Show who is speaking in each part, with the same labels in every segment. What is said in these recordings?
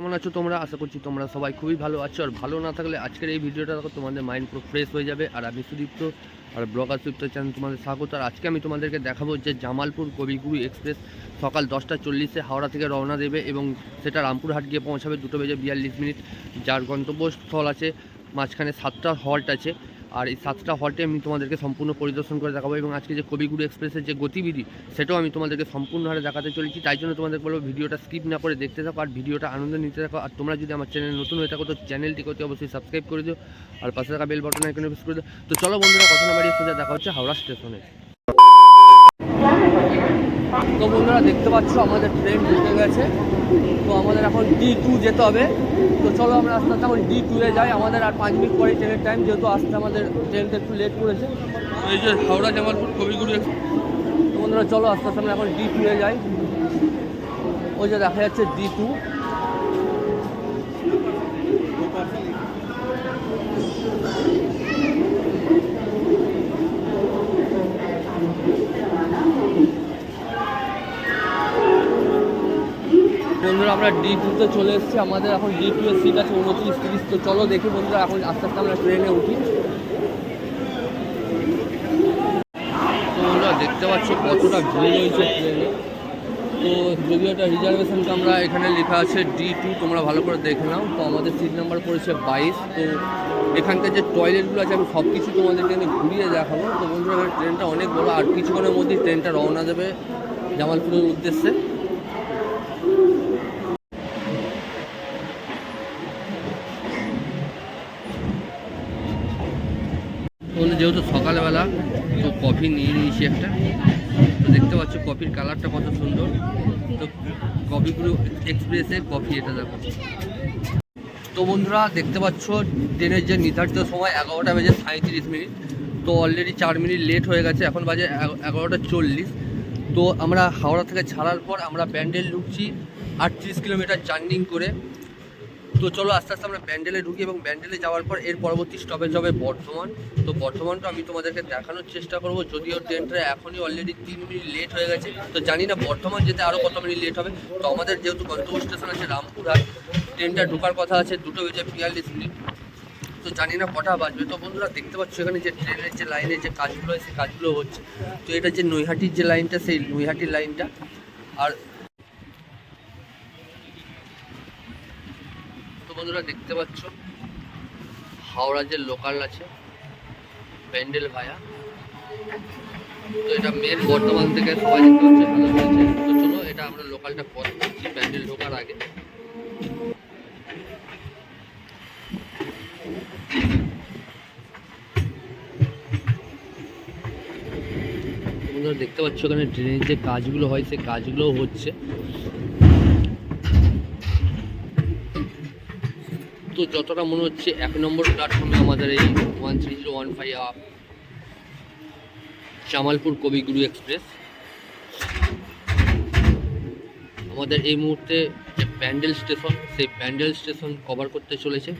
Speaker 1: কেমন আছো তোমরা? আশা করছি তোমরা সবাই খুবই ভালো আছো। আর ভালো না থাকলে আজকের এই ভিডিওটা তোমাদের মাইন্ড পুরো ফ্রেশ হয়ে যাবে। আর আমি সুদীপ্ত, আর ব্লগার সুদীপ্ত চ্যানেল তোমাদের স্বাগত। আর আজকে আমি তোমাদেরকে দেখাবো যে জামালপুর কবিগুরু এক্সপ্রেস সকাল দশটা চল্লিশে হাওড়া থেকে রওনা দেবে এবং সেটা রামপুরহাট গিয়ে পৌঁছাবে দুটো বেজে বিয়াল্লিশ মিনিট। যার গন্তব্যস্থল আছে, মাঝখানে সাতটা হল্ট আছে। আর এই সাতটা হল্টে আমি তোমাদেরকে সম্পূর্ণ পরিদর্শন করে দেখাবো এবং আজকে যে কবিগুরু এক্সপ্রেসের যে গতিবিধি, সেটাও আমি তোমাদেরকে সম্পূর্ণ হারে দেখাতে চলেছি। তাই জন্য তোমাদের বলব ভিডিওটা স্কিপ না করে দেখতে থাকো আর ভিডিওটা আনন্দ নিতে থাকো। আর তোমরা যদি আমার চ্যানেল নতুন হয়ে থাকো, তো চ্যানেলটি করতে অবশ্যই সাবস্ক্রাইব করে দিও। আর পাশে থাকা বেল বাটন এখানে প্রেস করে দিও। তো চলো বন্ধুরা, কথা না বাড়িয়ে সোজা দেখা হচ্ছে হাওড়া স্টেশনে তো বন্ধুরা দেখতে পাচ্ছ আমাদের ট্রেন ঢুকে গেছে। তো আমাদের এখন ডি টু যেতে হবে। তো চলো আমরা আস্তে আস্তে এখন ডি টুয়ে যাই। আমাদের আর পাঁচ মিনিট পরে ট্রেনের টাইম যেহেতু আসতে আমাদের ট্রেনটা একটু লেট করেছে। এই যে হাওড়া জামালপুর কবিগুরু। তো বন্ধুরা চলো আস্তে আস্তে আমরা এখন ডি টুয়ে যাই। ওই যে দেখা যাচ্ছে ডি টু বন্ধুরা, আমরা ডি টুতে চলে এসেছি। আমাদের এখন ডি টু এর সিট আছে উনত্রিশ, তিরিশ। তো চলো দেখি বন্ধুরা, এখন আস্তে আস্তে আমরা ট্রেনে উঠি। বন্ধুরা, দেখতে পাচ্ছ কতটা ভিড় রয়েছে ট্রেনে তো যদিও এটা রিজার্ভেশনটা আমরা এখানে লেখা আছে ডি টু তোমরা ভালো করে দেখে নাও। তো আমাদের সিট নাম্বার পড়েছে বাইশ। তো এখানকার যে টয়লেটগুলো আছে, আমি সব কিছু তোমাদেরকে আমি ঘুরিয়ে দেখাবো। তো বন্ধুরা ট্রেনটা অনেক বড়, আর কিছুক্ষণের মধ্যেই ট্রেনটা রওনা দেবে জামালপুরের উদ্দেশ্যে। কফি নিয়ে নিয়েছি একটা। তো দেখতে পাচ্ছ কফির কালারটা কত সুন্দর। তো কফিগুলো এক্সপ্রেসের কফি এটা দেখো। তো বন্ধুরা, দেখতে পাচ্ছ ট্রেনের যে নির্ধারিত সময় এগারোটা বেজে সাঁত্রিশ মিনিট। তো অলরেডি চার মিনিট লেট হয়ে গেছে, এখন বাজে এগা- এগারোটা চল্লিশ। তো আমরা হাওড়া থেকে ছাড়ার পর আমরা ব্যান্ডেল ঢুকছি আটত্রিশ কিলোমিটার জার্নিং করে। তো চলো আস্তে আস্তে আমরা ব্যান্ডেলে ঢুকি এবং ব্যান্ডেলে যাওয়ার পর এর পরবর্তী স্টপেজ হবে বর্ধমান। তো বর্ধমানটা আমি তোমাদেরকে দেখানোর চেষ্টা করব, যদিও ট্রেনটা এখনই অলরেডি তিন মিনিট লেট হয়ে গেছে। তো জানি না বর্ধমান যেতে আরও কত মিনিট লেট হবে। তো আমাদের যেহেতু গন্তব্য স্টেশন আছে রামপুরহাট, ট্রেনটা ঢোকার কথা আছে, দুটো বেজে বিয়াল্লিশ মিনিট। তো জানি না কটা বাজবে। তো বন্ধুরা দেখতে পাচ্ছ এখানে যে ট্রেনের যে লাইনের যে কাজগুলো হয় সেই কাজগুলো হচ্ছে। তো এটা যে নৈহাটির যে লাইনটা সেই নৈহাটির লাইনটা আর বন্ধুরা দেখতে পাচ্ছ? হাওড়া যে লোকাল আছে, প্যান্ডেল ভায়া। তো এটা মেন বর্ধমান থেকে সবাই দেখতে পাচ্ছে, ভালো হয়েছে। তো চলো, এটা আমরা লোকালটা পরে করছি, প্যান্ডেল ঢোকার আগে। দেখতে পাচ্ছ ওখানে ড্রেনের যে কাজগুলো হয়, সেই কাজগুলোও হচ্ছে। তো যতটা মনে হচ্ছে, এক নম্বর প্ল্যাটফর্মে আমাদের এই one three zero one five up Jamalpur Kabiguru Express আমাদের এই মুহূর্তে যে প্যান্ডেল স্টেশন, সেই প্যান্ডেল স্টেশন কভার করতে চলেছে।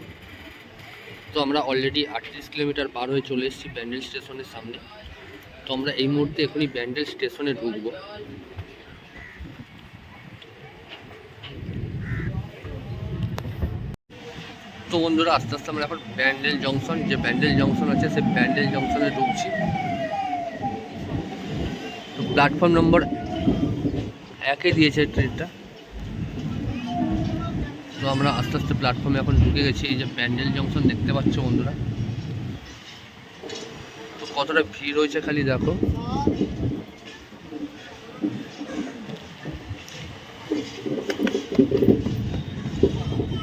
Speaker 1: তো আমরা অলরেডি আটত্রিশ কিলোমিটার পার হয়ে চলে এসেছি প্যান্ডেল স্টেশনের সামনে। তো আমরা এই মুহূর্তে এখনই ব্যান্ডেল স্টেশনে ঢুকবো। তো বন্ধুরা, আস্তে আস্তে আমরা এখন ব্যান্ডেল জংশন যে ব্যান্ডেল জংশন আছে, সেই ব্যান্ডেল জংশনে ঢুকছি। তো প্ল্যাটফর্ম নম্বর একে দিয়েছে ট্রেনটা তো আমরা আস্তে আস্তে প্ল্যাটফর্মে এখন ঢুকে গেছি, এই যে ব্যান্ডেল জংশন দেখতে পাচ্ছ বন্ধুরা। তো কতটা ভিড় হয়েছে খালি দেখো।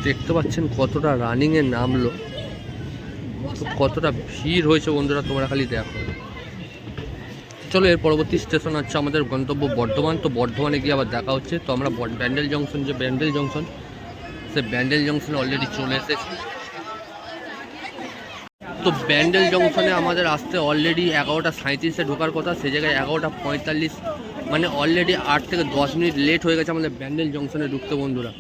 Speaker 1: দেখতে পাচ্ছেন কতটা রানিংয়ে নামলো। কতটা ভিড় হয়েছে বন্ধুরা, তোমরা খালি দেখো। চলো, এর পরবর্তী স্টেশন হচ্ছে আমাদের গন্তব্য বর্ধমান। তো বর্ধমানে গিয়ে আবার দেখা হচ্ছে। তো আমরা ব্যান্ডেল জংশন যে ব্যান্ডেল জংশন সে ব্যান্ডেল জংশনে অলরেডি চলে এসেছি। তো ব্যান্ডেল জংশনে আমাদের আসতে অলরেডি এগারোটা সাঁত্রিশে ঢোকার কথা। সে জায়গায় এগারোটা পঁয়তাল্লিশ মানে অলরেডি আট থেকে দশ মিনিট লেট হয়ে গেছে আমাদের ব্যান্ডেল জংশনে ঢুকতে বন্ধুরা।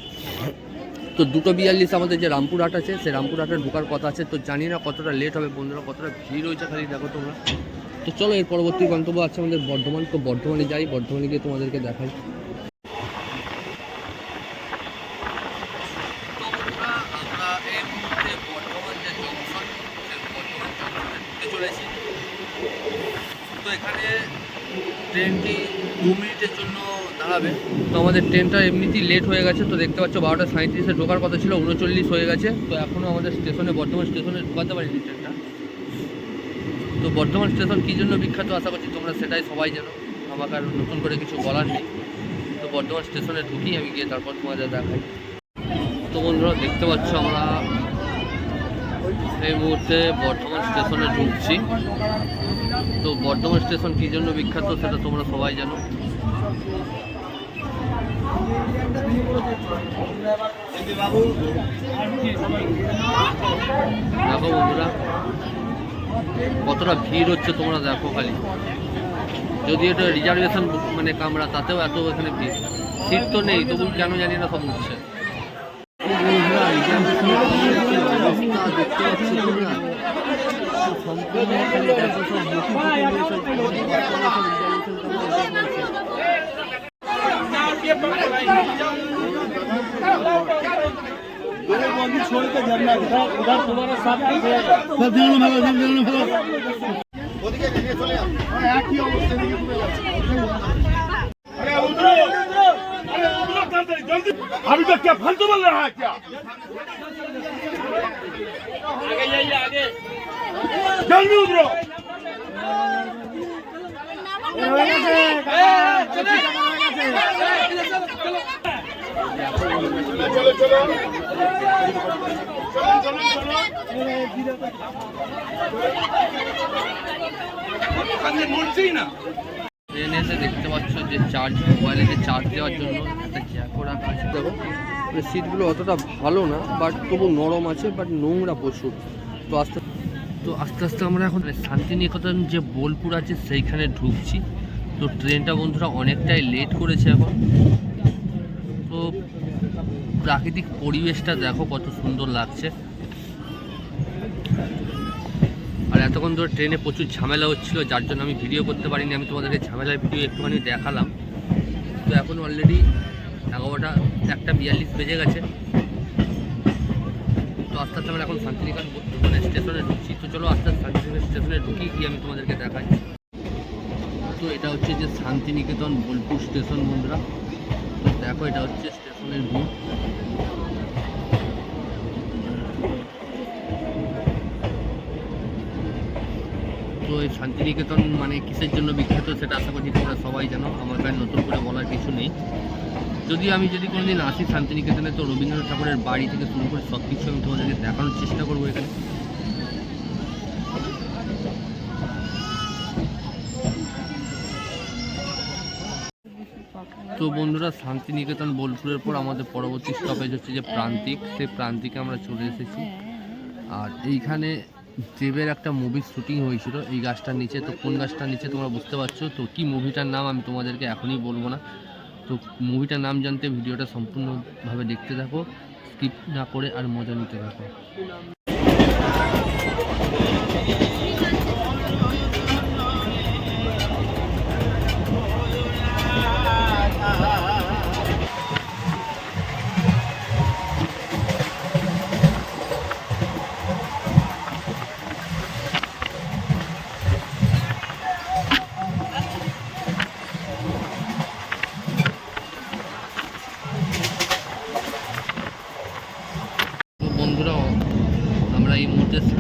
Speaker 1: তো দুটো বিয়াল্লিশ আমাদের যে রামপুরহাট আছে, সেই রামপুরহাটে ঢোকার কথা আছে, তো জানি না কতটা লেট হবে বন্ধুরা, কতটা ভিড় হয়েছে খালি দেখো তোমরা। তো চলো, এর পরবর্তী গন্তব্য আছে আমাদের বর্ধমান, তো বর্ধমানে যাই, বর্ধমানে গিয়ে তোমাদেরকে দেখাই। ট্রেনটি দু মিনিটের জন্য দাঁড়াবে। তো আমাদের ট্রেনটা এমনিতেই লেট হয়ে গেছে, তো দেখতে পাচ্ছ বারোটা সাঁত্রিশে ঢোকার কথা ছিল, উনচল্লিশ হয়ে গেছে। তো এখনও আমাদের স্টেশনে, বর্ধমান স্টেশনে ঢোকাতে পারিনি ট্রেনটা। তো বর্ধমান স্টেশন কী জন্য বিখ্যাত আশা করছি তোমরা সেটাই সবাই জানো। আমাকে আর নতুন করে কিছু বলার নেই। তো বর্ধমান স্টেশনে ঢুকি আমি গিয়ে তারপর তোমাদের দেখাই। তো বন্ধুরা, দেখতে পাচ্ছ আমরা এই মুহূর্তে বর্ধমান স্টেশনে ঢুকছি। তো বর্ধমান স্টেশন কী জন্য বিখ্যাত সেটা তোমরা সবাই জানো। দেখো বন্ধুরা, কতটা ভিড় হচ্ছে তোমরা দেখো খালি। যদি এটা রিজার্ভেশন মানে কামরা, তাতেও এত এখানে ভিড়। সিট তো নেই, তবু কেন জানি না সব উঠছে সম্পূর্ণ খালি দেখো সব বুকি ফুকি নিয়ে সব
Speaker 2: সব জানানো ভালো সব জানানো ভালো
Speaker 3: अभी तक क्या फालतू बोल रहा है क्या आगे जाइए आगे जल्दी उतरो
Speaker 1: ট্রেনে এসে দেখতে পাচ্ছ যে চার্জ মোবাইলে যে চার্জ দেওয়ার জন্য একটা জ্যাকও রাখা দেখো মানে সিটগুলো অতটা ভালো না বাট তবু নরম আছে বাট নোংরা প্রচুর তো আস্তে তো আস্তে আস্তে আমরা এখন শান্তিনিকেতন যে বোলপুর আছে সেইখানে ঢুকছি তো ট্রেনটা বন্ধুরা অনেকটাই লেট করেছে এখন। প্রাকৃতিক পরিবেশটা দেখো কত সুন্দর লাগছে। আর এতক্ষণ ধরে ট্রেনে প্রচুর ঝামেলা হচ্ছিল, যার জন্য আমি ভিডিও করতে পারিনি, আমি তোমাদেরকে ঝামেলার ভিডিও একটুখানি দেখালাম। তো এখন অলরেডি এগারোটা, একটা বিয়াল্লিশ বেজে গেছে। তো আস্তে আস্তে আমরা এখন শান্তিনিকেতন মানে স্টেশনে ঢুকছি। তো চলো আস্তে আস্তে শান্তিনিকেতন স্টেশনে ঢুকি গিয়ে আমি তোমাদেরকে দেখাই। তো এটা হচ্ছে যে শান্তিনিকেতন বোলপুর স্টেশন বন্ধুরা। তো দেখো এটা হচ্ছে তো এই শান্তিনিকেতন মানে কিসের জন্য বিখ্যাত সেটা আশা করছি তোমরা সবাই জানো। আমার কাছে নতুন করে বলার কিছু নেই। যদি আমি যদি কোনোদিন আসি শান্তিনিকেতনে, তো রবীন্দ্রনাথ ঠাকুরের বাড়ি থেকে শুরু করে সব কিছু আমি তোমাদেরকে দেখানোর চেষ্টা করব এখানে। বন্ধুরা শান্তিনিকেতন, বোলপুরের পর আমাদের পরবর্তী স্টপেজ হচ্ছে যে প্রান্তিক। সেই প্রান্তিকে আমরা চলে এসেছি। আর এইখানে দেবের একটা মুভির শুটিং হয়েছিল। এই গাছটার নিচে, তো কোন গাছটার নিচে তোমরা বুঝতে পারছ? তো কি মুভিটার নাম আমি তোমাদেরকে এখনই বলব না। তো মুভিটার নাম জানতে ভিডিওটা সম্পূর্ণভাবে দেখতে থাকো। স্কিপ না করে আর মজা নিতে থাকো।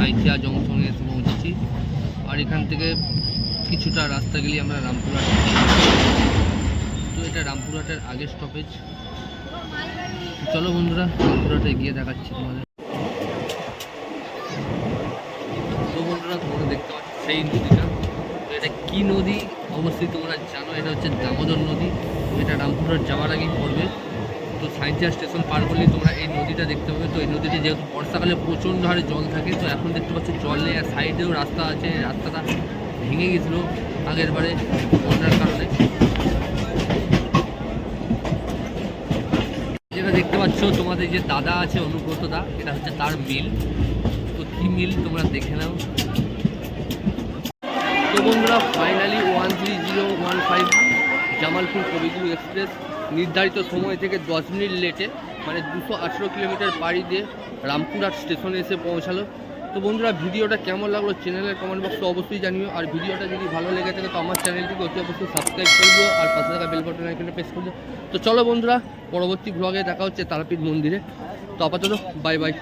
Speaker 1: সাঁইথিয়া জংশনে এসে পৌঁছেছি। আর এখান থেকে কিছুটা রাস্তা গেলে আমরা রামপুরহাট তো এটা রামপুরহাটের আগের স্টপেজ চলো বন্ধুরা, রামপুরহাটে গিয়ে দেখাচ্ছি তোমাদের। তো বন্ধুরা, তোমরা দেখতে পাচ্ছ সেই নদীটা। তো এটা কি নদী? অবশ্যই তোমরা জানো, এটা হচ্ছে দামোদর নদী। এটা রামপুরহাট যাওয়ার আগেই পড়বে। তো সাইন্সিয়া স্টেশন পার করলেই তোমরা এই নদীটা দেখতে পাবে। তো এই নদীতে যেহেতু বর্ষাকালে প্রচণ্ড হারে জল থাকে, তো এখন দেখতে পাচ্ছ জলে আর সাইডেও রাস্তা আছে। রাস্তাটা ভেঙে গেছিল আগের বারে বন্যার কারণে। যেটা দেখতে পাচ্ছ, তোমাদের যে দাদা আছে, অনুব্রত দা, এটা হচ্ছে তার মিল। তো কি মিল তোমরা দেখে নাও। তো বন্ধুরা finally one three zero one five Jamalpur Kabiguru Express. নির্ধারিত সময় থেকে দশ মিনিট লেটে মানে দুশো আঠেরো কিলোমিটার পাড়ি দিয়ে রামপুরহাট স্টেশনে এসে পৌঁছালো। তো বন্ধুরা, ভিডিওটা কেমন লাগল চ্যানেলের কমেন্ট বক্সে অবশ্যই জানিও। আর ভিডিওটা যদি ভালো লেগে থাকে, তো আমার চ্যানেলটিকে অতি অবশ্যই সাবস্ক্রাইব করে দিও আর পাশে থাকা বেল বাটন এখানে প্রেস করে তো চলো বন্ধুরা, পরবর্তী ব্লগে দেখা হচ্ছে তারাপীঠ মন্দিরে। তো আপাতত বাই বাই